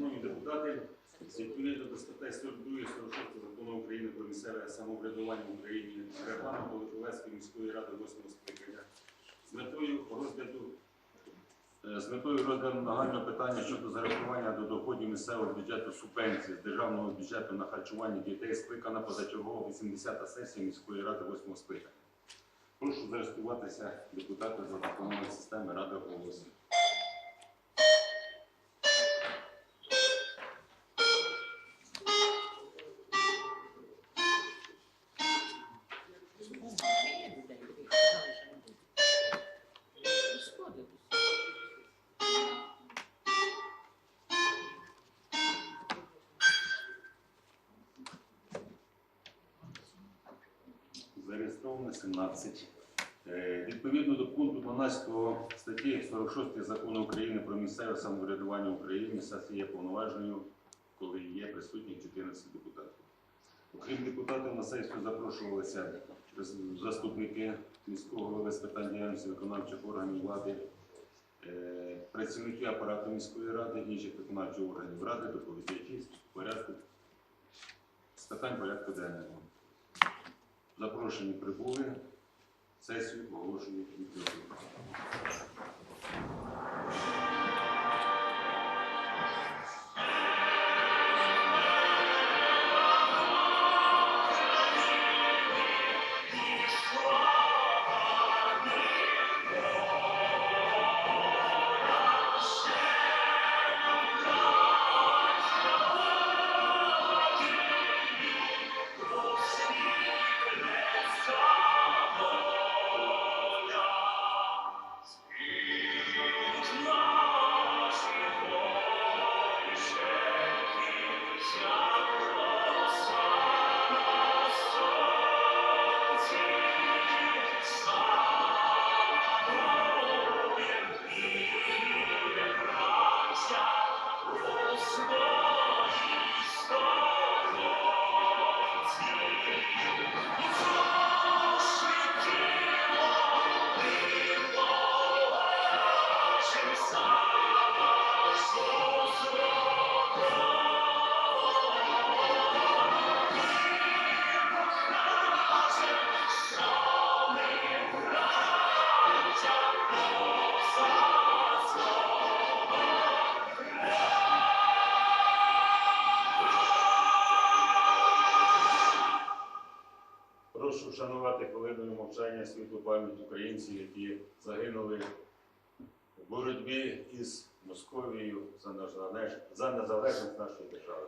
Шановні депутати, відповідно до статей 42 46 закону України про місцеве самоврядування в Україні, регламенту Липовецької міської ради 8 скликання з метою розгляду е, з метою розгляду нагального питання щодо зарахування до доходів місцевого бюджету субвенції з державного бюджету на харчування дітей скликана позачергова 80-та сесія міської ради 8 скликання. Прошу зареєструватися депутати за допомогою системи Ради голосу. Зареєстровано 17. Е, Відповідно до пункту 12 статті 46 закону України про місцеве самоврядування в Україні сесія є повноважною, коли є присутні 14 депутатів. Окрім депутатів, на сесію запрошувалися заступники міського голови з питань діяльності виконавчих органів влади, е, працівники апарату міської ради, інших виконавчих органів ради, доповідачі порядку з питань порядку денного. Запрошені прибули. Сесію оголошую відкритою. Вшанувати хвилиною мовчання світлу пам'ять українців, які загинули в боротьбі із Московією за незалеж- за незалежність нашої держави.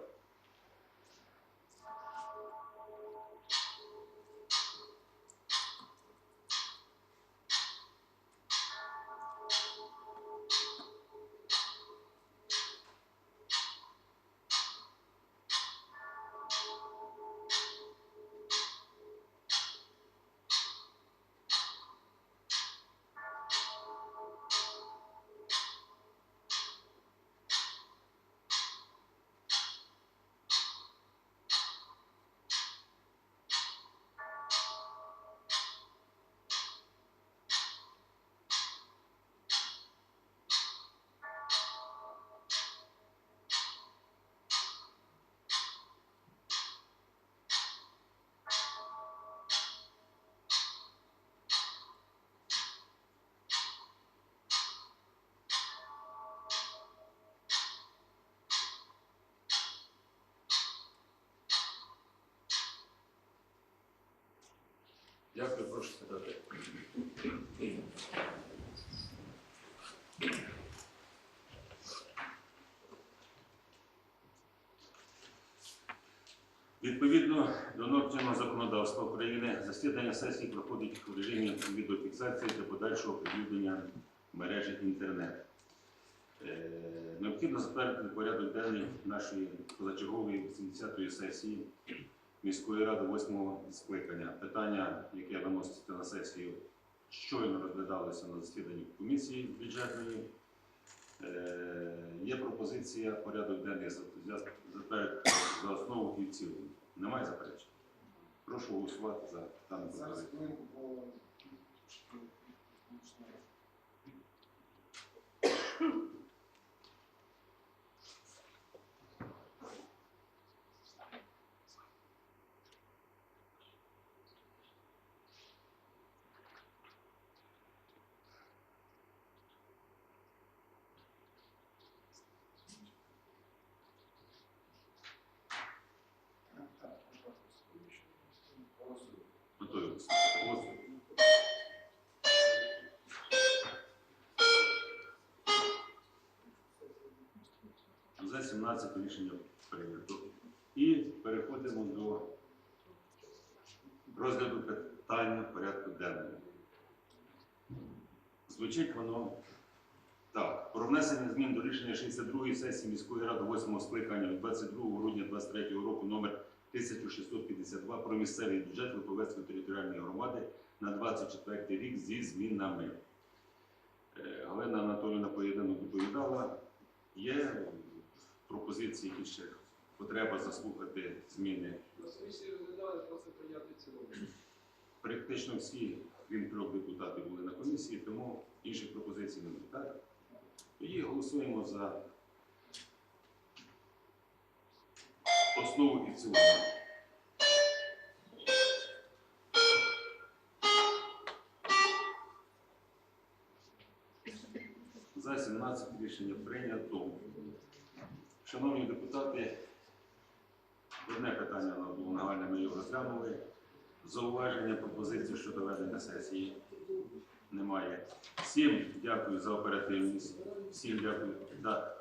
Дякую, прошу сідати. Відповідно до норм законодавства України, засідання сесії проходить у режимі відеофіксації для подальшого оприлюднення мережі інтернет. Е, Необхідно затвердити порядок денний нашої позачергової 70-ї сесії міської ради 8 скликання. Питання, яке виноситься на сесію, щойно розглядалося на засіданні комісії бюджетної. Е, Є пропозиція порядок денний за- за- затвердити за основу і в цілому. Немає заперечень? Прошу голосувати за дану пропозицію. хвилинку по 17 рішення прийнято. І переходимо до розгляду питання порядку денного. Звучить воно так. Про внесення змін до рішення 62-ї сесії міської ради 8 скликання від 22 грудня 23 року номер 1652 про місцевий бюджет Липовецької територіальної громади на 24 рік зі змінами. Е, Галина Анатоліївна поєднано доповідала. Є пропозиції, ще потреба заслухати зміни. Практично всі, крім трьох депутатів, були на комісії, тому інших пропозицій немає. Так? Тоді голосуємо за основу і в цілому. За 17 рішення прийнято. Шановні депутати, одне питання у було нагальне, ми його розглянули. Зауваження, пропозиції щодо ведення сесії немає. Всім дякую за оперативність. Всім дякую. Да.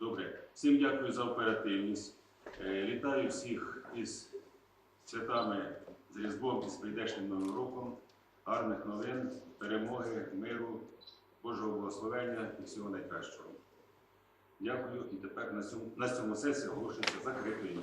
Добре. Всім дякую за оперативність. Е, Вітаю всіх із святами, з Різдвом і з прийдешнім Новим роком. Гарних новин, перемоги, миру, Божого благословення і всього найкращого. Дякую. І тепер на цьому, на цьому сесія оголошується закритою.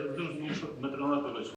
Зрозумів, що Дмитро Анатолійович